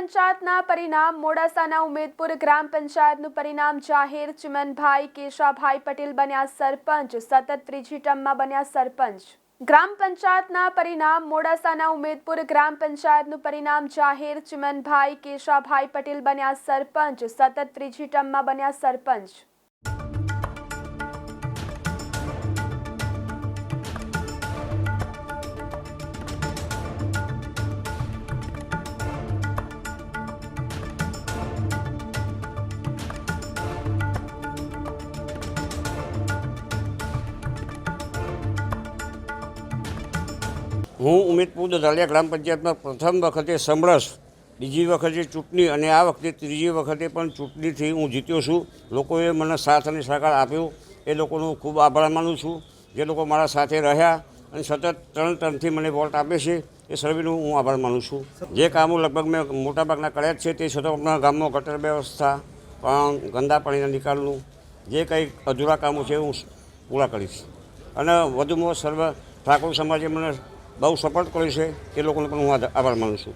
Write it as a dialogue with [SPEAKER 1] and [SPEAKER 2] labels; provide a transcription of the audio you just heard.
[SPEAKER 1] પંચાયતના પરિણામ, મોડાસાના ઉમેદપુર ગ્રામ પંચાયતનું પરિણામ જાહેર. ચિમનભાઈ, કેશાભાઈ પટેલ બન્યા સરપંચ. સતત ત્રીજી ટર્મમાં બન્યા સરપંચ. ગ્રામ પંચાયતના પરિણામ, મોડાસાના ઉમેદપુર ગ્રામ પંચાયતનું પરિણામ જાહેર. ચિમનભાઈ, કેશાભાઈ પટેલ બન્યા સરપંચ. સતત ત્રીજી ટર્મમાં બન્યા સરપંચ.
[SPEAKER 2] હું ઉમેદપુર દધાલિયા ગ્રામ પંચાયતમાં પ્રથમ વખતે સમરસ બીજી વખતે ચૂંટણી અને આ વખતે ત્રીજી વખતે પણ ચૂંટણીથી હું જીત્યો છું. લોકોએ મને સાથ અને સહકાર આપ્યો. એ લોકોનો ખૂબ આભાર માનું છું. જે લોકો મારા સાથે રહ્યા અને સતત ત્રણ ત્રણથી મને વોટ આપે છે, એ સર્વેનો હું આભાર માનું છું. જે કામો લગભગ મેં મોટાભાગના કર્યા જ છે તે છતાં આપણા ગામમાં ગટર વ્યવસ્થા, પણ ગંદા પાણીના નિકાલનું, જે કંઈ અધૂરા કામો છે હું પૂરા કરીશ. અને વધુમાં સર્વ ઠાકોર સમાજે મને બહુ સપોર્ટ કર્યો છે એ લોકોને પણ હું આભાર માનું છું.